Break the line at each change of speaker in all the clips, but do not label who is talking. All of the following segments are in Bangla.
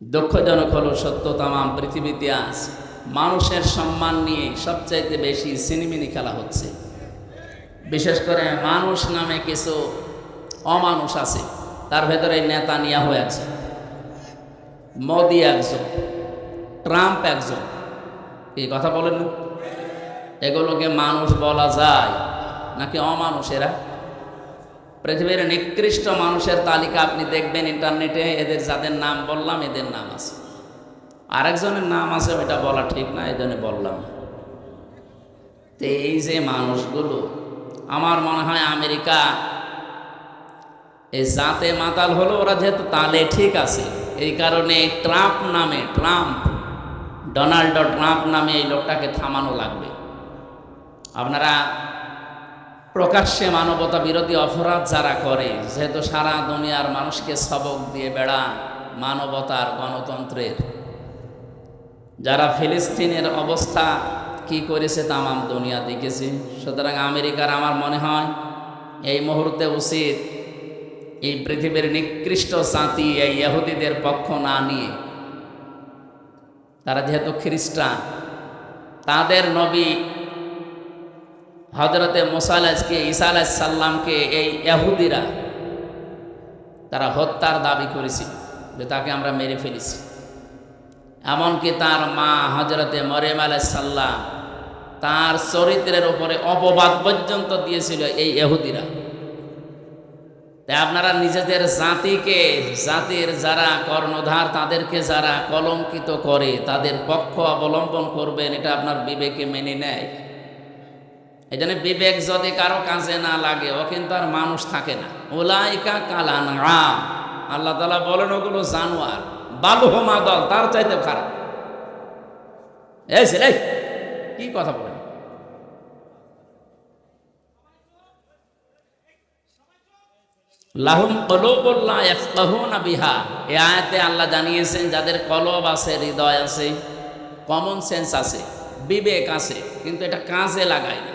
দুঃখজনক হলো সত্য তামাম পৃথিবীতে আজ মানুষের সম্মান নিয়ে সবচাইতে বেশি সিনেমিনি খেলা হচ্ছে। বিশেষ করে মানুষ নামে কিছু অমানুষ আছে, তার ভেতরে নেতা নিয়া হয়ে আছে মোদি একজন, ট্রাম্প একজন। এই কথা বলেন না? এগুলোকে মানুষ বলা যায় নাকি অমানুষেরা? পৃথিবীর নিকৃষ্ট মানুষের তালিকা আপনি দেখবেন ইন্টারনেটে, এদের যাদের নাম বললাম, এদের নাম আছে। আরেকজনের নাম আছে, ওইটা বলা ঠিক না, এই জন্য বললাম। তো এই যে মানুষগুলো, আমার মনে হয় আমেরিকা, এই জাতে মাতাল হলো, ওরা যেহেতু তালে ঠিক আছে, এই কারণে ট্রাম্প নামে, ট্রাম্প, ডোনাল্ড ট্রাম্প নামে এই লোকটাকে থামানো লাগবে। আপনারা প্রকাশ্যে মানবতা বিরোধী অপরাধ যারা করে, যেহেতু সারা দুনিয়ার মানুষকে সবক দিয়ে বেড়া মানবতার গণতন্ত্রের। যারা ফিলিস্তিনের অবস্থা কি করেছে তামাম দুনিয়া দেখেছে। সুতরাং আমেরিকার আমার মনে হয়, এই মুহূর্তে উচিত এই পৃথিবীর নিকৃষ্ট জাতি, এই ইহুদিদের পক্ষ না নিয়ে, তারা যেহেতু খ্রিস্টান, তাদের নবী হজরতে মোসালাজকে ঈসা আলাহিসাল্লামকে এই ইহুদিরা, তারা হত্যার দাবি করেছিল যে তাকে আমরা মেরে ফেলেছি। এমনকি তার মা হজরতে মরেম আলাইসাল্লাম তার চরিত্রের উপরে অপবাদ পর্যন্ত দিয়েছিল এই এহুদিরা তাই আপনারা নিজেদের জাতিকে, জাতির যারা কর্ণধার, তাদেরকে যারা কলঙ্কিত করে, তাদের পক্ষ অবলম্বন করবেন, এটা আপনার বিবেকে মেনে নেয়। এই জন্য বিবেক যদি কারও কাজে না লাগে, ও কিন্তু আর মানুষ থাকে না। ওলাইকা কালান আল্লাহ তালা বলেন, ওগুলো জানোয়ার বালুহমা দল তার চাইতে খারাপ। ছেলে কি কথা বলেন? লাহুম কলবুল্লাহ ইয়াফকাহুনা বিহা। এই আয়াতে আল্লাহ জানিয়েছেন, যাদের কলব আছে, হৃদয় আছে কমন সেন্স আছে, বিবেক আছে, কিন্তু এটা কাজে লাগায় না।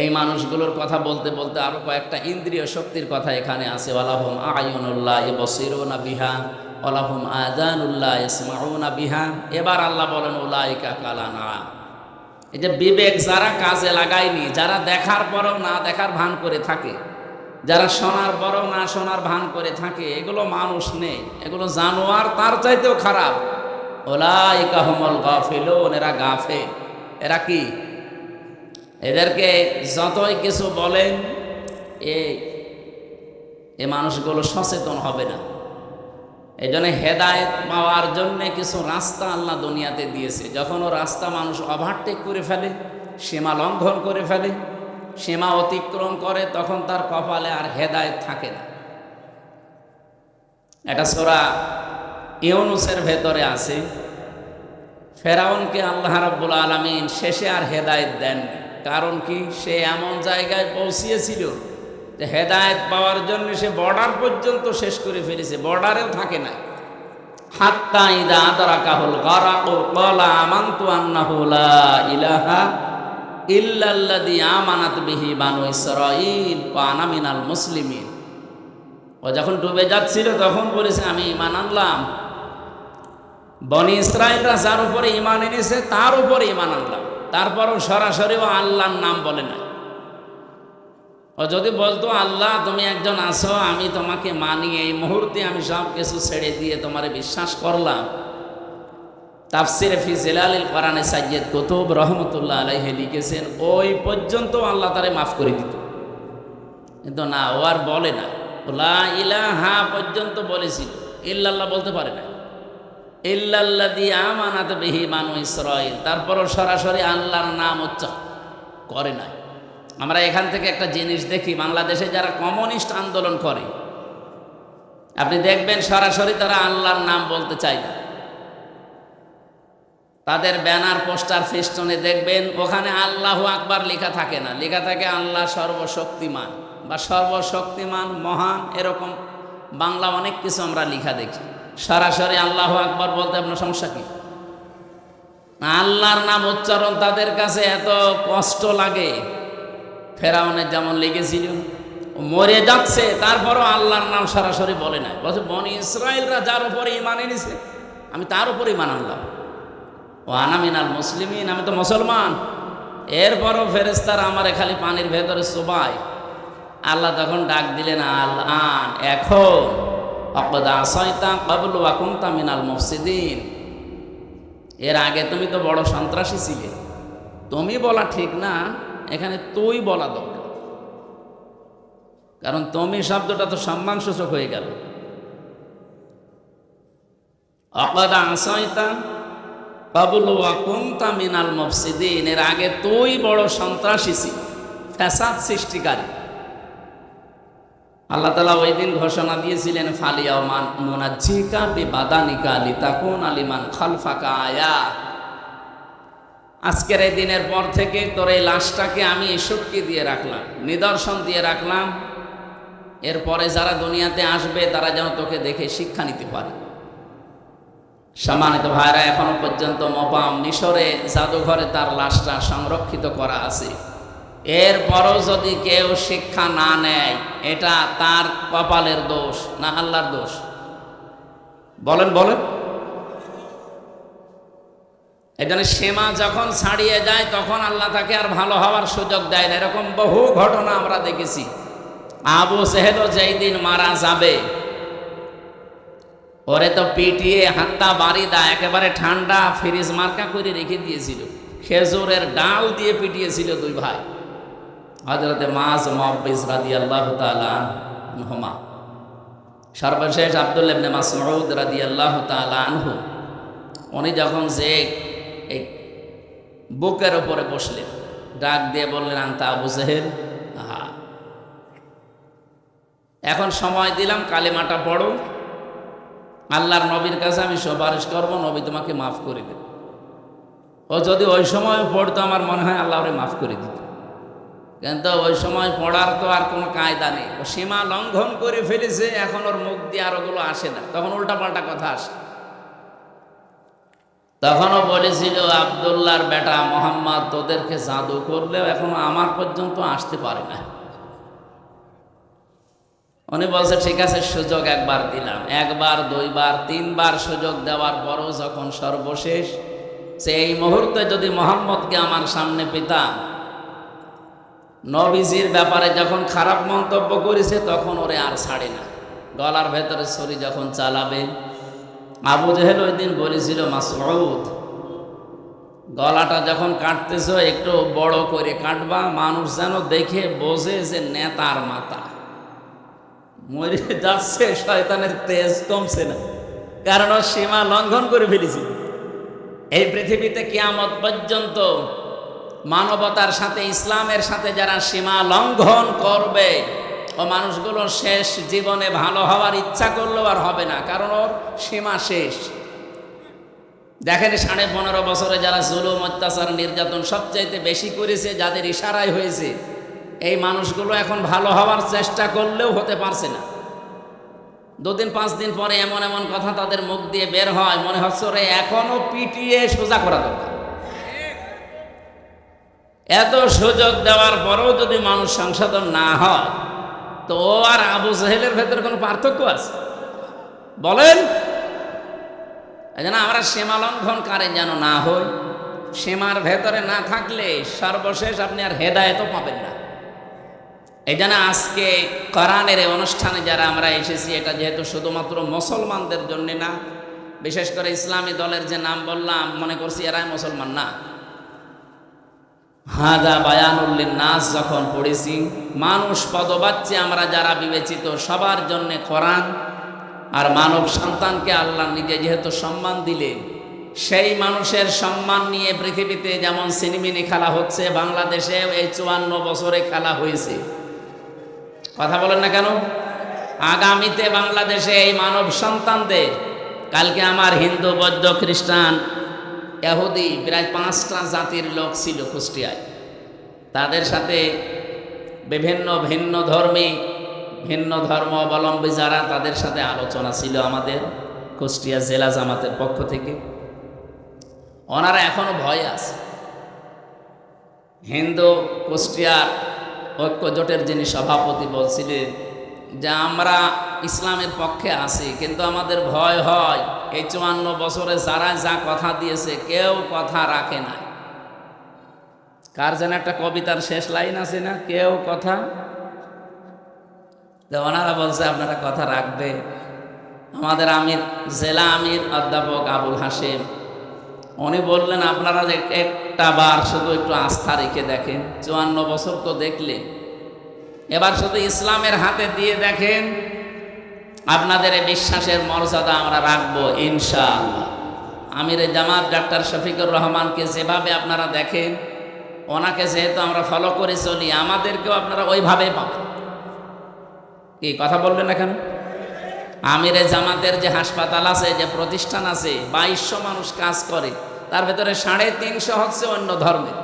এই মানুষগুলোর কথা বলতে বলতে আরও কয়েকটা ইন্দ্রিয় শক্তির কথা এখানে আছে। ওয়ালাহুম আয়ুনুল্লাহ বসিরুনা বিহা, ওয়ালাহুম আজানুল্লাহ ইসমাউনা বিহা। এবার আল্লাহ বলেন, উলাইকা কালানা। এই যে বিবেক যারা কাজে লাগায়নি, যারা দেখার পরও না দেখার ভান করে থাকে, যারা শোনার পরও না শোনার ভান করে থাকে, এগুলো মানুষ নেই, এগুলো জানোয়ার তার চাইতেও খারাপ। ওলাইকা হমল গাফিলুন, এরা গাফে। এরা কি? এদেরকে যতই কিছু বলেন, এ এ মানুষগুলো সচেতন হবে না। এই জন্য হেদায়ত পাওয়ার জন্য কিছু রাস্তা আল্লাহ দুনিয়াতে দিয়েছে। যখন ও রাস্তা মানুষ ওভারটেক করে ফেলে, সীমা লঙ্ঘন করে ফেলে, সীমা অতিক্রম করে, তখন তার কপালে আর হেদায়ত থাকে না। এটা সোরা ইউনুসের ভেতরে আছে, ফেরাউনকে আল্লাহ রাব্বুল আলমিন শেষে আর হেদায়ত দেননি। কারণ কি? সে এমন জায়গায় পৌঁছিয়েছিল যে হেদায়ত পাওয়ার জন্য সে বর্ডার পর্যন্ত শেষ করে ফেলেছে, বর্ডারেও থাকে না হাত্তা ইদা আদরা কাহুল গরাক কলা আমান্তু আন্নাহু লা ইলাহা ইল্লাল্লাযী আমানাত বিহি বানু ইসরাঈল ওয়া আনা মিনাল মুসলিমিন। ও যখন ডুবে যাচ্ছিল তখন বলেছে, আমি ঈমান আনলাম। বনি ইসরায়েলরা যার উপরে ঈমান এনেছে, তার উপরে ইমান আনলাম। তারপরও সরাসরি ও আল্লাহর নাম বলে না। ও যদি বলতো, আল্লাহ, তুমি একজন আসো আমি তোমাকে মানি, এই মুহূর্তে আমি সব কিছু ছেড়ে দিয়ে তোমারে বিশ্বাস করলাম। তাফসিরে ফি জেলালিল কোরআনে সাইয়্যেদ কুতুব রহমতুল্লাহ আলাইহি লিখেছেন, ওই পর্যন্ত আল্লাহ তারে মাফ করে দিত। কিন্তু না, ও আর বলে না। লা ইলাহা পর্যন্ত বলেছিল। ইল্লাল্লাহ বলতে পারে না। ইল্লাল্লাদি আমানাত বিহি বানু ইসরাইল তারপরও সরাসরি আল্লাহর নাম উচ্চারণ করে নাই। আমরা এখান থেকে একটা জিনিস দেখি, বাংলাদেশে যারা কমিউনিস্ট আন্দোলন করে, আপনি দেখবেন সরাসরি তারা আল্লাহর নাম বলতে চায় না। তাদের ব্যানার, পোস্টার, ফেস্টনে দেখবেন, ওখানে আল্লাহ আকবার লেখা থাকে না। লেখা থাকে আল্লাহ সর্বশক্তিমান বা সর্বশক্তিমান, মহান, এরকম বাংলা অনেক কিছু আমরা লেখা দেখি। সরাসরি আল্লাহ আকবর বলতে আপনার সমস্যা কি? আল্লাহর নাম উচ্চারণ তাদের কাছে এত কষ্ট লাগে। ফেরাউনের যেমন লেগেছিল মরে যাচ্ছে, তারপরও আল্লাহর নাম সরাসরি বলে নাই। বলছে, বনি ইসরায়েলরা যার উপরে ইমান এনেছে, আমি তার উপরে ইমান আনলাম। ও আনামিন আনামিনাল মুসলিমিন, আমি তো মুসলমান। এরপরও ফেরেস্তারা আমারে খালি পানির ভেতরে সবাই আল্লাহ তখন ডাক দিলেন আল আন এখন। অকদা আসাইতা কাবুল ওয়াকুমতা মিনাল মুফসিদিন। এর আগে তুমি তো বড় সন্ত্রাসী ছিলে। তুমি বলা ঠিক না, এখানে তুই বলা দরকার। কারণ তুমি শব্দটা তো সম্মানসূচক হয়ে গেল। অকদা আসাইতা কাবুল ওয়াকুমতা মিনাল মুফসিদিন। এর আগে তুই বড় সন্ত্রাসী ছিল, ফ্যাসাদ সৃষ্টিকারী। আল্লাহ তালা ওই দিন ঘোষণা দিয়েছিলেন ফালিয়া মান মোনাজিকা বিবাদানিকা লিতাকুন আলিমান খালফাকা আয়া। আজকের এই দিনের পর থেকে তোর এই লাশটাকে আমি শক্তি দিয়ে রাখলাম, নিদর্শন দিয়ে রাখলাম। এরপরে যারা দুনিয়াতে আসবে, তারা যেন তোকে দেখে শিক্ষা নিতে পারে। সম্মানিত ভাইরা, এখনও পর্যন্ত মপাম মিশরে জাদুঘরে তার লাশটা সংরক্ষিত করা আছে। এরপরও যদি কেউ শিক্ষা না নেয়, এটা তার কপালের দোষ, না আল্লাহর দোষ? বলেন বলেন। এখানে সীমা যখন ছাড়িয়ে যায়, তখন আল্লাহ তাকে আর ভালো হওয়ার সুযোগ দেয় না। এরকম বহু ঘটনা আমরা দেখেছি। আবু সেহেলও যেই দিন মারা যাবে, ওরে তো পিটিয়ে হাত্তা বাড়ি দা একেবারে ঠান্ডা ফ্রিজ মার্কা করে রেখে দিয়েছিল। খেজুরের ডাল দিয়ে পিটিয়েছিল দুই ভাই। হজরতে মাস মহাবিস রাদি আল্লাহ তালহমা সর্বশেষ আবদুল্লাবনে মাসউদ রাদি আল্লাহ তালহু উনি যখন যে এই বুকের ওপরে বসলেন, ডাক দিয়ে বললেন, আন্তা আবু জেহেল? হা এখন সময় দিলাম, কালেমাটা পড়ো। আল্লাহর নবীর কাছে আমি সুপারিশ করব, নবী তোমাকে মাফ করে দেব। ও যদি ওই সময় পড়তো, আমার মনে হয় আল্লাহ ওরে মাফ করে দিত। কিন্তু ওই সময় পড়ার তো আর কোনো কায়দা নেই। ও সীমা লঙ্ঘন করে ফেলেছে, এখন ওর মুখ দিয়ে আর ওগুলো আসে না। তখন উল্টাপাল্টা কথা আসে। তখনও বলেছিল আবদুল্লার বেটা মোহাম্মদ, তোদেরকে জাদু করলেও এখনও আমার পর্যন্ত আসতে পারে না। উনি বলছে, ঠিক আছে, সুযোগ একবার দিলাম। একবার, দুইবার, তিনবার সুযোগ দেওয়ার পরও যখন সর্বশেষ সে এই মুহূর্তে যদি মোহাম্মদকে আমার সামনে পেতাম নবীজির ব্যাপারে যখন খারাপ মন্তব্য করেছে, তখন ওরে আর ছাড়ে না। গলার ভেতরে ছড়ি যখন চালাবে, আবু জেহেল ওই দিন বলেছিল, মাসউদ, গলাটা যখন কাটতেছ, একটু বড় করে কাটবা, মানুষ যেন দেখে বোঝে যে নেতার মাতা মরে যাচ্ছে, শয়তানের তেজ কমছে না, কারণ সীমা লঙ্ঘন করে ফেলেছি। এই পৃথিবীতে কিয়ামত পর্যন্ত মানবতার সাথে, ইসলামের সাথে যারা সীমা লঙ্ঘন করবে, ও মানুষগুলো শেষ জীবনে ভালো হওয়ার ইচ্ছা করলেও আর হবে না, কারণ ওর সীমা শেষ। দেখেন সাড়ে পনেরো বছরে যারা জুলুম, অত্যাচার, নির্যাতন সবচাইতে বেশি করেছে, যাদের ইশারায় হয়েছে, এই মানুষগুলো এখন ভালো হওয়ার চেষ্টা করলেও হতে পারছে না। দুদিন, পাঁচ দিন পরে এমন এমন কথা তাদের মুখ দিয়ে বের হয়, মনে হচ্ছে ওরে এখনও পিটিয়ে সোজা করা দরকার। এত সুযোগ দেওয়ার পরেও যদি মানুষ সংশোধন না হয়, তো ও আর আবু জাহেলের ভেতরে কোনো পার্থক্য আছে? বলেন। যেন আমরা সীমা লঙ্ঘনকারী যেন না হই, সীমার ভেতরে না থাকলে সর্বশেষ আপনি আর হেদায়তও পাবেন না। এই যেন আজকে কোরআনের এই অনুষ্ঠানে যারা আমরা এসেছি, এটা যেহেতু শুধুমাত্র মুসলমানদের জন্য না, বিশেষ করে ইসলামী দলের যে নাম বললাম, মনে করছি এরাই মুসলমান না। হাদা বায়ানুল্লিন নাস যখন পড়েছি, মানুষ পদবাচ্চে আমরা যারা বিবেচিত, সবার জন্য কোরআন আর মানব সন্তানকে আল্লাহ নিজে যেহেতু সম্মান দিলেন, সেই মানুষের সম্মান নিয়ে পৃথিবীতে যেমন সিনেমিনি খেলা হচ্ছে বাংলাদেশে এই চুয়ান্ন বছরে খেলা হয়েছে। কথা বলেন না কেন? আগামীতে বাংলাদেশে এই মানব সন্তানদের, কালকে আমার হিন্দু, বৌদ্ধ, খ্রিস্টান এহুদি প্রায় পাঁচটা জাতির লোক ছিল কুষ্টিয়ায়। তাদের সাথে বিভিন্ন ভিন্ন ধর্মী, ভিন্ন ধর্ম অবলম্বী যারা তাদের সাথে আলোচনা ছিল আমাদের কুষ্টিয়া জেলা জামাতের পক্ষ থেকে। ওনারা এখনও ভয় আছে। হিন্দু কুষ্টিয়ার ঐক্য জোটের যিনি সভাপতি বলছিলেন যে আমরা ইসলামের পক্ষে আছি, কিন্তু আমাদের ভয় হয়, এই চুয়ান্ন বছরে যারা যা কথা দিয়েছে, কেউ কথা রাখে না কার যেন একটা কবিতার শেষ লাইন আছে না, কেউ কথা? তো ওনারা বলছে, আপনারা কথা রাখবে। আমাদের আমির, জেলা আমির অধ্যাপক আবুল হাসিম উনি বললেন, আপনারা একটা বার শুধু একটু আস্থা রেখে দেখেন, চুয়ান্ন বছর তো দেখলেন। এবার শুধু ইসলামের হাতে দিয়ে দেখেন, আপনাদের এই বিশ্বাসের মর্যাদা আমরা রাখব, ইনশাআল্লাহ। আমির জামাত ডাক্তার শফিকুর রহমানকে যেভাবে আপনারা দেখেন, ওনাকে যেহেতু আমরা ফলো করে চলি, আমাদেরকেও আপনারা ওইভাবেই পাবেন। কি, কথা বলবেন এখন? আমিরে জামাতের যে হাসপাতাল আছে, যে প্রতিষ্ঠান আছে, বাইশশো মানুষ কাজ করে, তার ভেতরে সাড়ে তিনশো হচ্ছে অন্য ধর্মের।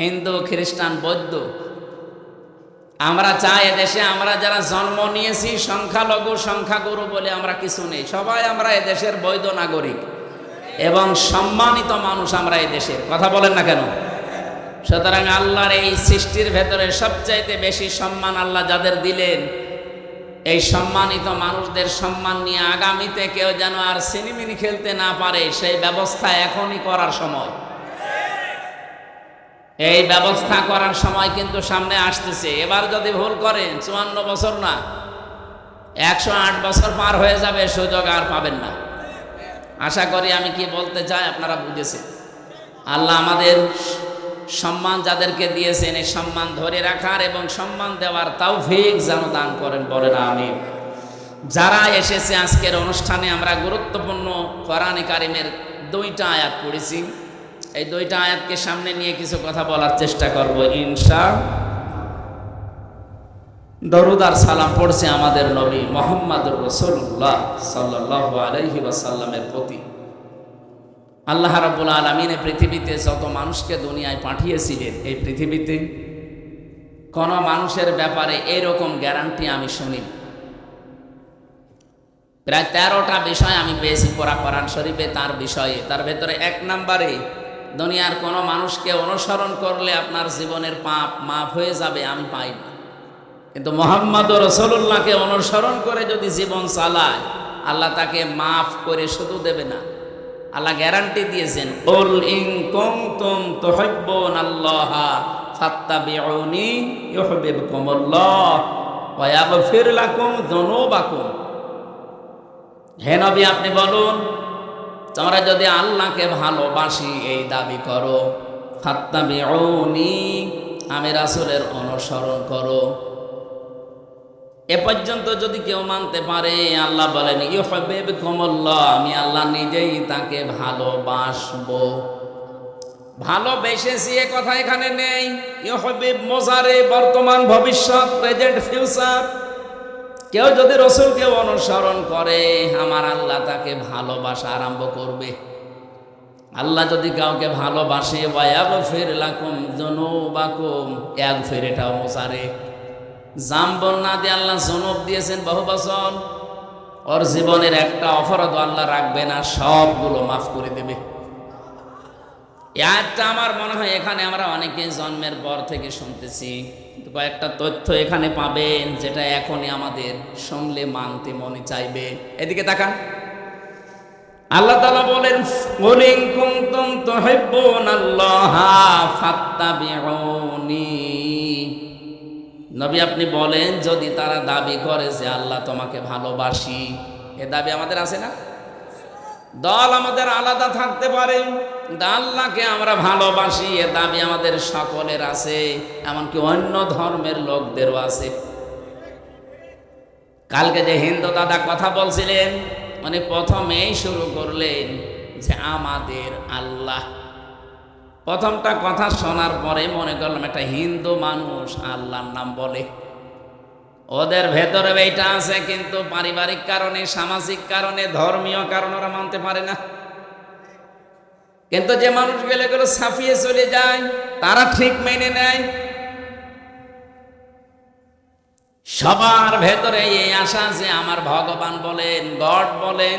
হিন্দু, খ্রিস্টান, বৌদ্ধ আমরা চাই এদেশে, আমরা যারা জন্ম নিয়েছি, সংখ্যালঘু, সংখ্যাগুরু বলে আমরা কিছু নেই। সবাই আমরা এদেশের বৈধ নাগরিক এবং সম্মানিত মানুষ আমরা এই দেশের কথা বলেন না কেন? সুতরাং আল্লাহর এই সৃষ্টির ভেতরে সবচাইতে বেশি সম্মান আল্লাহ যাদের দিলেন, এই সম্মানিত মানুষদের সম্মান নিয়ে আগামীতে কেউ যেন আর সিনেমিনি খেলতে না পারে, সেই ব্যবস্থা এখনই করার সময়। এই ব্যবস্থা করার সময় কিন্তু সামনে আসতেছে। এবার যদি ভুল করেন, চুয়ান্ন বছর না, একশো আট বছর পার হয়ে যাবে, সুযোগ আর পাবেন না। আশা করি আমি কি বলতে চাই, আপনারা বুঝেছেন। আল্লাহ আমাদের সম্মান যাদেরকে দিয়েছেন, এই সম্মান ধরে রাখার এবং সম্মান দেওয়ার তৌফিক যেন দান করেন, বলেন আমি যারা এসেছে আজকের অনুষ্ঠানে, আমরা গুরুত্বপূর্ণ কোরআনে দুইটা আয়াত পড়েছি। এই দুইটা আয়াতকে সামনে নিয়ে কিছু কথা বলার চেষ্টা করব, ইনশা দরুদ আর সালাম পড়ছে আমাদের নবী মোহাম্মদ রসুল্লাহ সাল্লাহ আলহি ওয়াসাল্লামের প্রতি। আল্লাহ রাবুল আলমিনে পৃথিবীতে যত মানুষকে দুনিয়ায় পাঠিয়েছিলেন, এই পৃথিবীতে কোন মানুষের ব্যাপারে এরকম গ্যারান্টি আমি শুনি প্রায় তেরোটা বিষয় আমি পেয়েছি পড়া কোরআন শরীফে, তার বিষয়ে। তার ভেতরে এক নম্বরে দুনিয়ার কোনো মানুষকে অনুসরণ করলে আপনার জীবনের পাপ মাফ হয়ে যাবে, আমি পাই না। কিন্তু মোহাম্মদ রসুল্লাহকে অনুসরণ করে যদি জীবন চালায়, আল্লাহ তাকে মাফ করে শুধু দেবে না। আল্লাহ গ্যারান্টি দিয়েছেন ওল ইন কুনতুম তুহিব্বুন আল্লাহ ফাত্তাবিউনি ইউহিব্বুকুমুল্লাহ ওয়া ইয়াগফির লাকুম যুনুবাকুম। হে আপনি বলুন তোমরা যদি আল্লাহকে ভালোবাসি, এই দাবি করো। ফাত্তাবিউনি, আমি রাসূলের অনুসরণ করো। এ পর্যন্ত যদি কেউ মানতে পারে, আল্লাহ বলেন ইউহিব কমল্লাহ আমি আল্লাহ নিজেই তাকে ভালোবাসবো। ভালোবেসেছি, এ কথা এখানে নেই। ইউহিব মোজারে বর্তমান ভবিষ্যৎ, প্রেজেন্ট ফিউচার। কেউ যদি রসুলকে অনুসরণ করে, আমার আল্লাহ তাকে ভালোবাসা আরম্ভ করবে। আল্লাহ যদি কাউকে ভালোবাসে ওয়াব ফের লাকুম জনুবাকুম এক ফের এটাও মোসারে। জাম বন্যা দিয়ে আল্লাহ জনব দিয়েছেন বহু ওর জীবনের একটা অপরাধ আল্লাহ রাখবে না, সবগুলো মাফ করে দেবে। একটা আমার মনে হয় এখানে আমরা অনেকে জন্মের পর থেকে শুনতেছি। কয়েকটা তথ্য এখানে পাবেন যেটা এখনই আমাদের শুনলে মানতে মনে চাইবে। এদিকে তাকান। আল্লাহ তালা বলেন, কুলিং কুনতুম তুহিব্বুন আল্লাহ ফাত্তাবিউনি। নবী আপনি বলেন, যদি তারা দাবি করে যে আল্লাহ তোমাকে ভালোবাসি। এ দাবি আমাদের আছে না? দল আমাদের আলাদা থাকতে পারে। আল্লাহকে আমরা ভালোবাসি, এ দাবি আমাদের সকলের আছে, এমনকি অন্য ধর্মের লোকদেরও আছে। কালকে যে হিন্দু দাদা কথা বলছিলেন মানে প্রথমেই শুরু করলেন যে আমাদের আল্লাহ। প্রথমটা কথা শোনার পরে মনে করলাম একটা হিন্দু মানুষ আল্লাহর নাম বলে। ওদের ভেতরে এইটা আছে, কিন্তু পারিবারিক কারণে, সামাজিক কারণে, ধর্মীয় কারণ ওরা মানতে পারে না। কিন্তু যে মানুষগুলো এগুলো ছাপিয়ে চলে যায়, তারা ঠিক মেনে নেয়। সবার ভেতরে এই আশা যে আমার ভগবান বলেন, গড বলেন,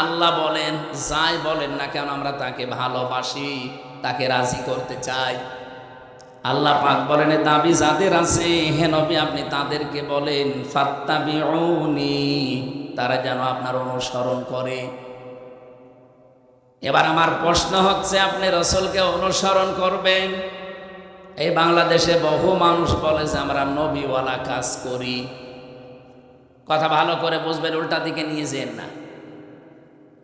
আল্লাহ বলেন, যাই বলেন না কেন আমরা তাকে ভালোবাসি, তাকে রাজি করতে চাই। আল্লাহ পাক বলেন দাবি যাদের আছে, হে নবী, আপনি তাদেরকে বলেন, ফাত্তাবিউনি, তারা যেন আপনার অনুসরণ করে। এবার আমার প্রশ্ন হচ্ছে, আপনি রসুলকে অনুসরণ করবেন? এই বাংলাদেশে বহু মানুষ বলে যে, আমরা নবীওয়ালা কাজ করি। কথা ভালো করে বুঝবেন, উল্টা দিকে নিয়ে যেন না।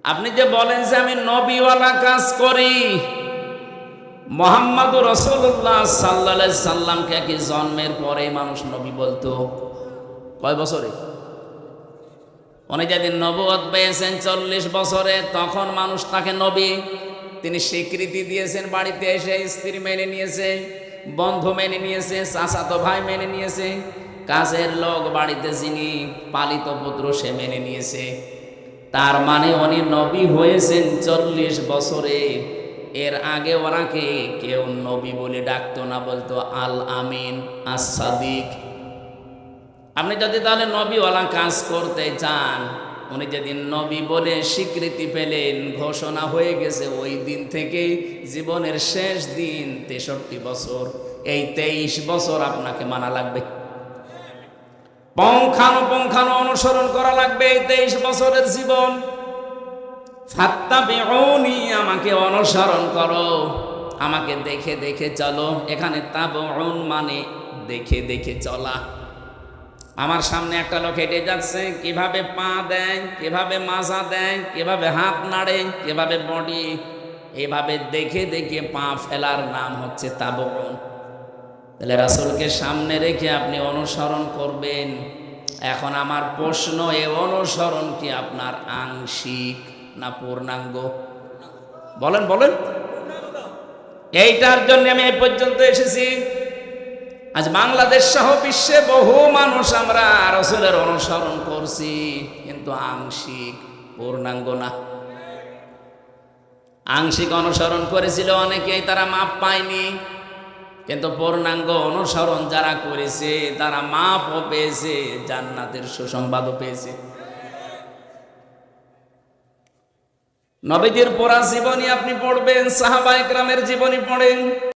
আপনি যে বলেন যে, আমি নবীওয়ালা কাজ করি মোহাম্মদ রসুল্লাহ সাল্লা সাল্লামকে কি জন্মের পরে মানুষ নবী বলতো? কয় বছরে? উনি যেদিন নবুয়ত পেয়েছেন চল্লিশ বছরে, তখন মানুষ তাকে নবী। তিনি স্বীকৃতি দিয়েছেন বাড়িতে এসে, স্ত্রী মেনে নিয়েছে, বন্ধু মেনে নিয়েছে, চাচাতো ভাই মেনে নিয়েছে। কাজের লোক বাড়িতে যিনি পালিত পুত্র, সে মেনে নিয়েছে। তার মানে উনি নবী হয়েছেন চল্লিশ বছরে। এর আগে ওনাকে কেউ নবী বলে ডাকতো না, বলতো আল আমিন আসাদিক আপনি যদি তাহলে নবী নবীওয়ালা কাজ করতে চান, উনি যেদিন নবী বলে স্বীকৃতি পেলেন, ঘোষণা হয়ে গেছে, ওই দিন থেকে জীবনের শেষ দিন, তেষট্টি বছর। এই তেইশ বছর আপনাকে মানা লাগবে। পঙ্খানো পঙ্খানো অনুসরণ করা লাগবে এই তেইশ বছরের জীবন। আমাকে অনুসরণ করো। আমাকে দেখে দেখে চলো। এখানে তাবউন মানে দেখে দেখে চলা। আমার সামনে একটা লোক হেঁটে যাচ্ছে, কীভাবে পা দেয়, কীভাবে মাজা দেয়, কীভাবে হাত নাড়ে, কীভাবে বডি, এভাবে দেখে দেখে পা ফেলার নাম হচ্ছে তাবউন। তাহলে রাসুলকে সামনে রেখে আপনি অনুসরণ করবেন। এখন আমার প্রশ্ন, এ অনুসরণ কি আপনার আংশিক না পূর্ণাঙ্গ? বলেন বলেন। এইটার জন্য আমি এই পর্যন্ত এসেছি। আজ বাংলাদেশ সহ বিশ্বে বহু মানুষ আমরা রসুলের অনুসরণ করছি, কিন্তু আংশিক পূর্ণাঙ্গ না। আংশিক অনুসরণ করেছিল অনেকেই, তারা মাপ পায়নি। কিন্তু পূর্ণাঙ্গ অনুসরণ যারা করেছে, তারা মাপও পেয়েছে, জান্নাতের সুসংবাদও পেয়েছে। নবীজির পড়া জীবনী আপনি পড়বেন সাহাবা একরামের জীবনী পড়েন।